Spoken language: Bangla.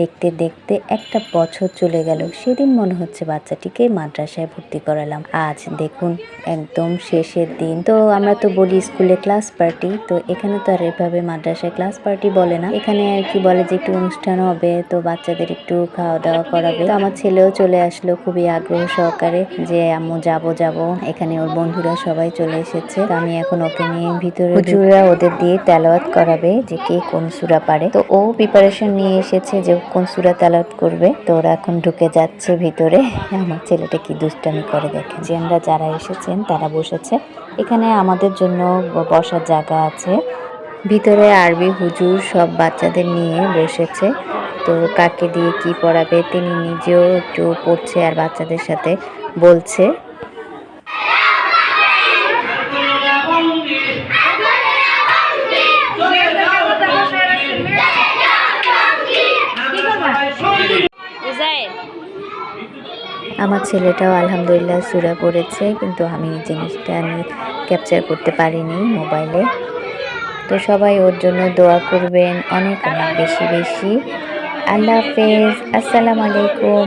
দেখতে দেখতে একটা বছর চলে গেল। সেদিন মনে হচ্ছে বাচ্চাটিকে মাদ্রাসায় ভর্তি করালাম। আজ দেখুন, একদম শেষের দিন। তো আমরা তো বলি স্কুলে ক্লাস পার্টি, তো এখানে তো আর এভাবে মাদ্রাসায় ক্লাস পার্টি বলে না। এখানে আর কি বলে যে একটু অনুষ্ঠান হবে, তো বাচ্চাদের একটু খাওয়া দাওয়া করাবে। তো আমার ছেলেও চলে আসলো খুবই আগ্রহ সহকারে যে, আম্মু, যাব যাব। এখানে ওর বন্ধুরা সবাই চলে এসেছে। আমি এখন ওকে নিয়ে ভিতরে ওদের দিয়ে তেলাওয়াত করাবে যে কে কোন সুরা পারে। তো ও প্রিপারেশন নিয়ে এসেছে যে কোন সুরা তেলাওয়াত করবে? তো ওরা এখন ঢুকে যাচ্ছে ভিতরে। আমার ছেলেটা কি দুষ্টামি করে দেখে যে আমরা যারা এসেছেন, তারা বসেছে। এখানে আমাদের জন্য বসার জায়গা আছে। ভিতরে আরবি হুজুর সব বাচ্চাদের নিয়ে বসেছে। তো কাকে দিয়ে কি পড়াবে, তিনি নিজেও একটু পড়ছে আর বাচ্চাদের সাথে বলছে। আমার ছেলেটাও আলহামদুলিল্লাহ সুরা পড়েছে, কিন্তু আমি এই জিনিসটা আমি ক্যাপচার করতে পারিনি মোবাইলে তো সবাই ওর জন্য দোয়া করবেন, অনেক অনেক বেশি বেশি। আল্লাহ হাফেজ, আসসালামু আলাইকুম।